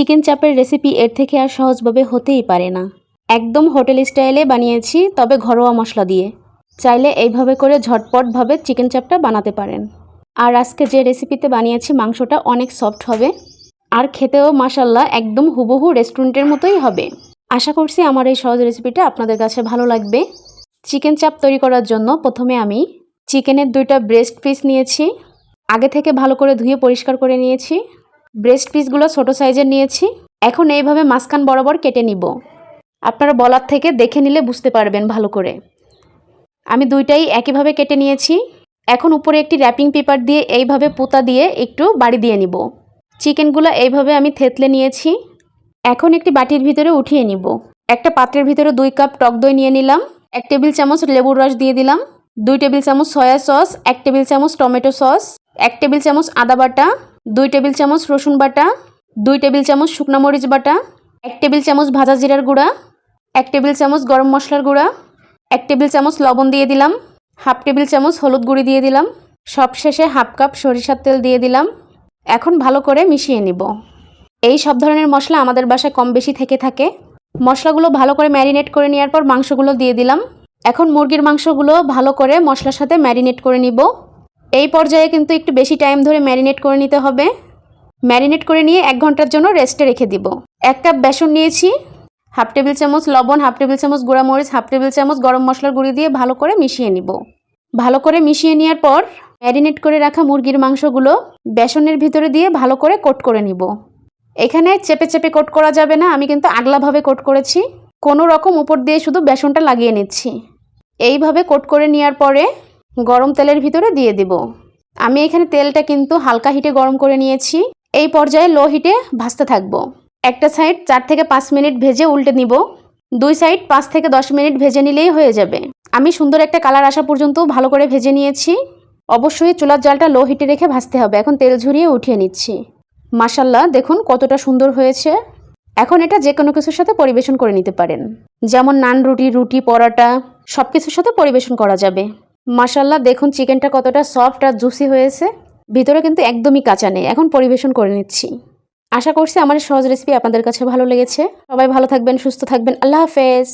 Chicken চাপের recipe এর থেকে আর সহজভাবে হতেই পারে না। একদম হোটেল স্টাইলে বানিয়েছি, তবে ঘরোয়া মশলা দিয়ে। চাইলে এইভাবে করে ঝটপটভাবে চিকেন চাপটা বানাতে পারেন। আর আজকে যে রেসিপিতে বানিয়েছি, মাংসটা অনেক সফট হবে। আর খেতেও মাসাল্লাহ একদম হুবহু রেস্টুরেন্টের মতোই হবে। আশা করছি আমার এই সহজ রেসিপিটা আপনাদের কাছে ভালো লাগবে। চিকেন চাপ তৈরি করার জন্য প্রথমে আমি চিকেনের দুইটা ব্রেস্ট পিস নিয়েছি। আগে থেকে ভালো করে ধুয়ে পরিষ্কার করে নিয়েছি। ব্রেস্ট পিসগুলো ছোটো সাইজের নিয়েছি। এখন এইভাবে মাঝখান বরাবর কেটে নিব। আপনারা বলার থেকে দেখে নিলে বুঝতে পারবেন ভালো করে। আমি দুইটাই একইভাবে কেটে নিয়েছি। এখন উপরে একটি র্যাপিং পেপার দিয়ে এইভাবে পোতা দিয়ে একটু বাড়ি দিয়ে নিব। চিকেনগুলো এইভাবে আমি থেতলে নিয়েছি। এখন একটি বাটির ভিতরে উঠিয়ে নিব। একটা পাত্রের ভিতরে দুই কাপ টক দই নিয়ে নিলাম। এক টেবিল চামচ লেবুর রস দিয়ে দিলাম। দুই টেবিল চামচ সয়া সস, এক টেবিল চামচ টমেটো সস, এক টেবিল চামচ আদা বাটা। দুই টেবিল চামচ রসুন বাটা, দুই টেবিল চামচ শুকনো মরিচ বাটা, এক টেবিল চামচ ভাজা জিরার গুঁড়া, এক টেবিল চামচ গরম মশলার গুঁড়া, এক টেবিল চামচ লবণ দিয়ে দিলাম, হাফ টেবিল চামচ হলুদ গুঁড়ি দিয়ে দিলাম, সবশেষে হাফ কাপ সরিষার তেল দিয়ে দিলাম। এখন ভালো করে মিশিয়ে নিব। এই সব ধরনের মশলা আমাদের বাসায় কম বেশি থেকে থাকে। মশলাগুলো ভালো করে ম্যারিনেট করে নেওয়ার পর মাংসগুলো দিয়ে দিলাম। এখন মুরগির মাংসগুলো ভালো করে মশলার সাথে ম্যারিনেট করে নিব। এই পর্যায়ে কিন্তু একটু বেশি টাইম ধরে ম্যারিনেট করে নিতে হবে। ম্যারিনেট করে নিয়ে এক ঘণ্টার জন্য রেস্টে রেখে দিব। এক কাপ বেসন নিয়েছি হাফ টেবিল চামচ লবণ হাফ টেবিল চামচ মরিচ হাফ টেবিল চামচ গরম মশলার গুঁড়ি দিয়ে ভালো করে মিশিয়ে নিব। ভালো করে মিশিয়ে নেওয়ার পর ম্যারিনেট করে রাখা মুরগির মাংসগুলো বেসনের ভিতরে দিয়ে ভালো করে কোট করে নিব। এখানে চেপে চেপে কোট করা যাবে না, আমি কিন্তু আগলাভাবে কোট করেছি। কোনো রকম উপর দিয়ে শুধু বেসনটা লাগিয়ে নিচ্ছি। এইভাবে কোট করে নেওয়ার পরে গরম তেলের ভিতরে দিয়ে দিব। আমি এখানে তেলটা কিন্তু হালকা হিটে গরম করে নিয়েছি। এই পর্যায়ে লো হিটে ভাজতে থাকব। একটা সাইড চার থেকে পাঁচ মিনিট ভেজে উল্টে নিব। দুই সাইড পাঁচ থেকে দশ মিনিট ভেজে নিলেই হয়ে যাবে। আমি সুন্দর একটা কালার আসা পর্যন্ত ভালো করে ভেজে নিয়েছি। অবশ্যই চুলার জালটা লো হিটে রেখে ভাজতে হবে। এখন তেল ঝরিয়ে উঠিয়ে নিচ্ছি। মাসাল্লাহ দেখুন কতটা সুন্দর হয়েছে। এখন এটা যে কোনো কিছুর সাথে পরিবেশন করে নিতে পারেন। যেমন নান রুটি রুটি, পরোটা সব কিছুর সাথে পরিবেশন করা যাবে। মাসাল্লাহ দেখুন চিকেনটা কতটা সফট আর জুসি হয়েছে। ভিতরে কিন্তু একদমই কাঁচা নেই। এখন পরিবেশন করে নিচ্ছি। আশা করছি আমার সহজ রেসিপি আপনাদের কাছে ভালো লেগেছে। সবাই ভালো থাকবেন, সুস্থ থাকবেন। আল্লাহ হাফেজ।